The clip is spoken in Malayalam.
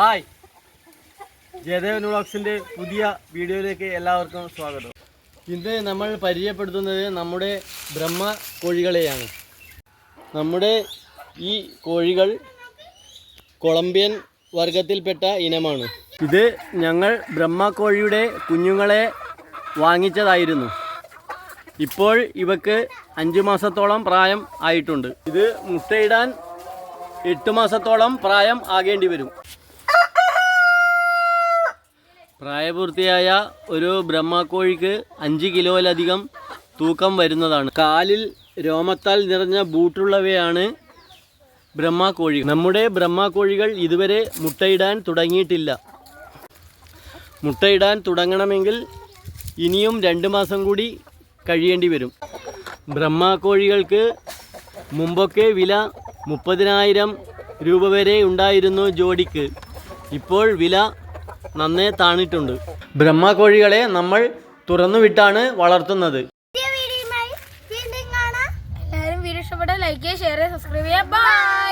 ഹായ്. ജയദേവൻ വ്ളോഗ്സിന്റെ പുതിയ വീഡിയോയിലേക്ക് എല്ലാവർക്കും സ്വാഗതം. ഇന്ന് നമ്മൾ പരിചയപ്പെടുത്തുന്നത് നമ്മുടെ ബ്രഹ്മ കോഴികളെയാണ്. നമ്മുടെ ഈ കോഴികൾ കൊളംബിയൻ വർഗത്തിൽപ്പെട്ട ഇനമാണ്. ഇത് ഞങ്ങൾ ബ്രഹ്മ കോഴിയുടെ കുഞ്ഞുങ്ങളെ വാങ്ങിച്ചതായിരുന്നു. ഇപ്പോൾ ഇവക്ക് അഞ്ച് മാസത്തോളം പ്രായം ആയിട്ടുണ്ട്. ഇത് മുട്ടയിടാൻ എട്ട് മാസത്തോളം പ്രായം ആകേണ്ടി വരും. പ്രായപൂർത്തിയായ ഒരു ബ്രഹ്മക്കോഴിക്ക് അഞ്ച് കിലോയിലധികം തൂക്കം വരുന്നതാണ്. കാലിൽ രോമത്താൽ നിറഞ്ഞ ബൂട്ടുള്ളവയാണ് ബ്രഹ്മക്കോഴി. നമ്മുടെ ബ്രഹ്മക്കോഴികൾ ഇതുവരെ മുട്ടയിടാൻ തുടങ്ങിയിട്ടില്ല. മുട്ടയിടാൻ തുടങ്ങണമെങ്കിൽ ഇനിയും രണ്ട് മാസം കൂടി കഴിയേണ്ടി വരും. ബ്രഹ്മക്കോഴികൾക്ക് മുമ്പൊക്കെ വില മുപ്പതിനായിരം രൂപ വരെ ഉണ്ടായിരുന്നു ജോഡിക്ക്. ഇപ്പോൾ വില നന്നേ താണിട്ടുണ്ട്. ബ്രഹ്മ കോഴികളെ നമ്മൾ തുറന്നു വിട്ടാണ് വളർത്തുന്നത് എല്ലാവരും വീഡിയോ ഇഷ്ടപ്പെട്ട ലൈക്ക് ചെയ്യുക ഷെയർ ചെയ്യുക സബ്സ്ക്രൈബ് ചെയ്യുക ബൈ